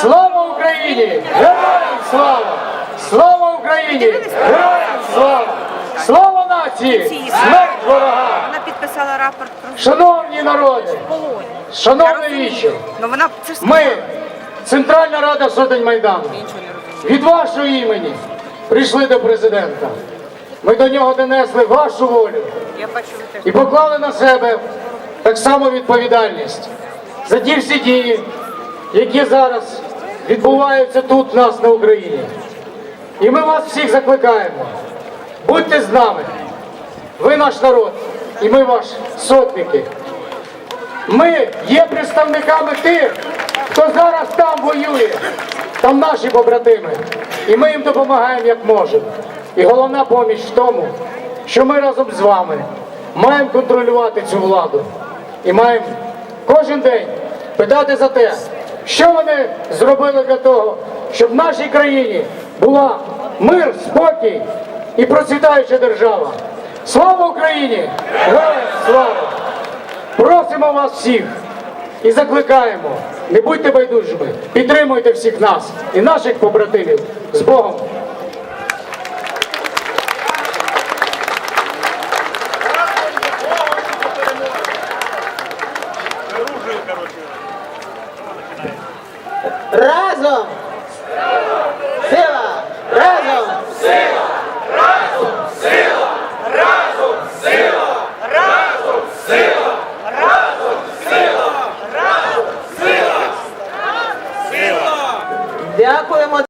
Слава Україні! Героям слава! Слава Україні! Героям слава! Слава нації! Смерть ворога! Вона підписала рапорт про Шановні народи! Шановне віче! Ну Ми, Центральна Рада Сотень Майдану, від вашого імені прийшли до президента. Ми до нього донесли вашу волю і поклали на себе так само відповідальність за ті всі дії, які зараз відбуваються тут, в нас на Україні. І ми вас всіх закликаємо. Будьте з нами. Ви наш народ, і ми ваші сотники. Ми є представниками тих, хто зараз там воює, там наші побратими. І ми їм допомагаємо як можемо. І головна поміч в тому, що ми разом з вами маємо контролювати цю владу. І маємо кожен день питати за те, що вони зробили для того, щоб в нашій країні була мир, спокій і процвітаюча держава? Слава Україні! Слава! Просимо вас всіх і закликаємо. Не будьте байдужими, підтримуйте всіх нас і наших побратимів з Богом. Оружие, короче. Разом! Сила! Разом! Сила! Разом! Сила! Разом! Сила! Разом! Сила! Разом! Сила! Разом! Сила! Сила! Дякуємо!